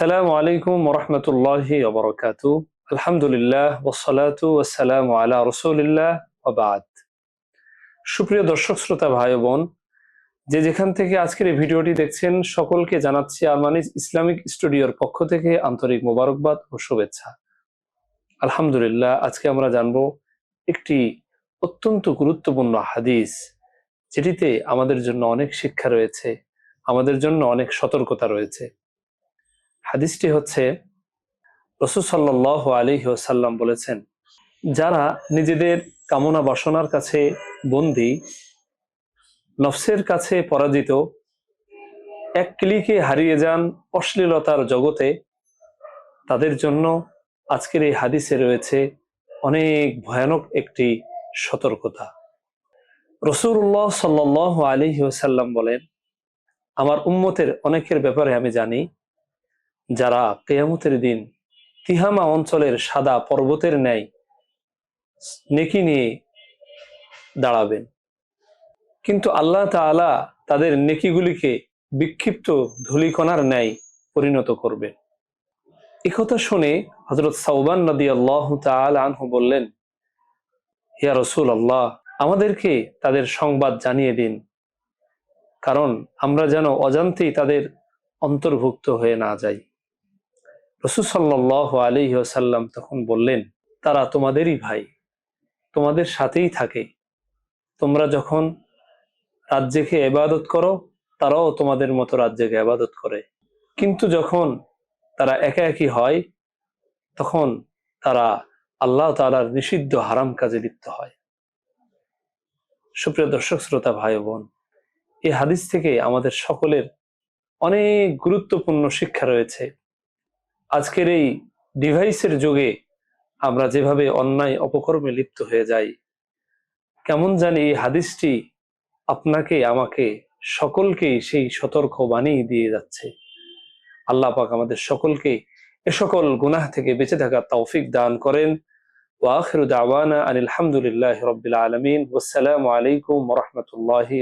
আসসালামু আলাইকুম ওরহমতুল্লাহি ওবরকাতু আলহামদুলিল্লাহ ওসলাতু ওসালাম আলা রসুলিল্লাহ ওবাদ সুপ্রিয় দর্শক, শ্রোতা ভাই বোন, যে যেখান থেকে আজকের এই ভিডিওটি দেখছেন, সকলকে জানাচ্ছি আরমানিজ ইসলামিক স্টুডিওর পক্ষ থেকে আন্তরিক মোবারকবাদ ও শুভেচ্ছা। আলহামদুলিল্লাহ, আজকে আমরা জানব একটি অত্যন্ত গুরুত্বপূর্ণ হাদিস, যেটিতে আমাদের জন্য অনেক শিক্ষা রয়েছে, আমাদের জন্য অনেক সতর্কতা রয়েছে। হাদিসটি হচ্ছে, রসুল সাল্লাহ আলী সাল্লাম বলেছেন, যারা নিজেদের কামনা বাসনার কাছে বন্দি, নফসের কাছে পরাজিত, এক ক্লিকে হারিয়ে যান অশ্লীলতার জগতে, তাদের জন্য আজকের এই হাদিসে রয়েছে অনেক ভয়ানক একটি সতর্কতা। রসুল্লাহ সাল্লাহ আলী সাল্লাম বলেন, আমার উম্মতের অনেকের ব্যাপারে আমি জানি যারা কেয়ামতের দিন তিহামা অঞ্চলের সাদা পর্বতের ন্যায় নেকি নিয়ে দাঁড়াবেন। কিন্তু আল্লাহ তাআলা তাদের নেকিগুলিকে বিক্ষিপ্ত ধুলিকণার ন্যায় পরিণত করবেন। একথা শুনে হজরত সাউবান নদী আল্লাহ আনহু বললেন হিয়া রসুল আল্লাহ আমাদেরকে তাদের সংবাদ জানিয়ে দিন, কারণ আমরা যেন অজান্তেই তাদের অন্তর্ভুক্ত হয়ে না যাই। রসুল সাল্লাহ আলী সাল্লাম তখন বললেন, তারা তোমাদেরই ভাই, তোমাদের সাথেই থাকে। তোমরা যখন রাজ্যকে এবাদত করো, তারাও তোমাদের মতো রাজ্যকে আবাদত করে। কিন্তু যখন তারা একা একই হয়, তখন তারা আল্লাহ তালার নিষিদ্ধ হারাম কাজে লিপ্ত হয়। সুপ্রিয় দর্শক, শ্রোতা ভাই বোন, এই হাদিস থেকে আমাদের সকলের অনেক গুরুত্বপূর্ণ শিক্ষা রয়েছে। আজকের এই ডিভাইসের যুগে আমরা যেভাবে অন্যায় অপকর্মে লিপ্ত হয়ে যাই, কেমন জানি এই হাদিসটি আপনাকে, আমাকে, সকলকেই সেই সতর্ক বানিয়ে দিয়ে যাচ্ছে। আল্লাহ পাক আমাদের সকলকে এ সকল গুনাহ থেকে বেঁচে থাকা তৌফিক দান করেন। ওয়াখির দাওয়ানা আনিল রবিল আলমিন। ওসালামু আলাইকুম রহমতুল্লাহি